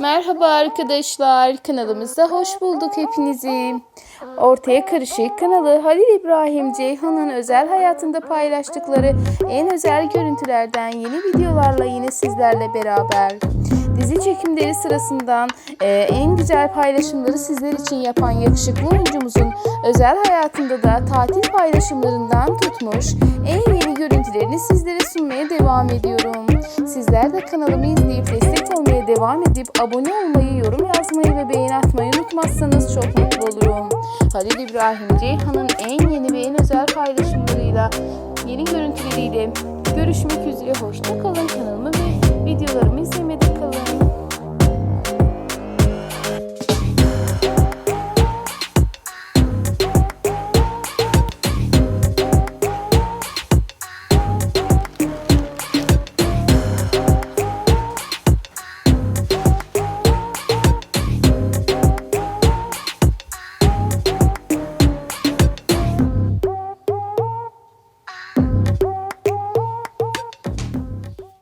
Merhaba arkadaşlar, kanalımızda hoş bulduk hepinizi. Ortaya Karışık kanalı Halil İbrahim Ceyhan'ın özel hayatında paylaştıkları en özel görüntülerden yeni videolarla yine sizlerle beraber. Dizi çekimleri sırasından e, en güzel paylaşımları sizler için yapan yakışıklı oyuncumuzun özel hayatında da tatil paylaşımlarından tutmuş en yeni görüntülerini sizlere sunmaya devam ediyorum. Sizler de kanalımı izleyip destek devam edip abone olmayı, yorum yazmayı ve beğeni atmayı unutmazsanız çok mutlu olurum. Halil İbrahim Ceyhan'ın en yeni ve en özel paylaşımlarıyla, yeni görüntüleriyle görüşmek üzere. Hoşça kalın. Kanalımı ve videolarımı izlemede.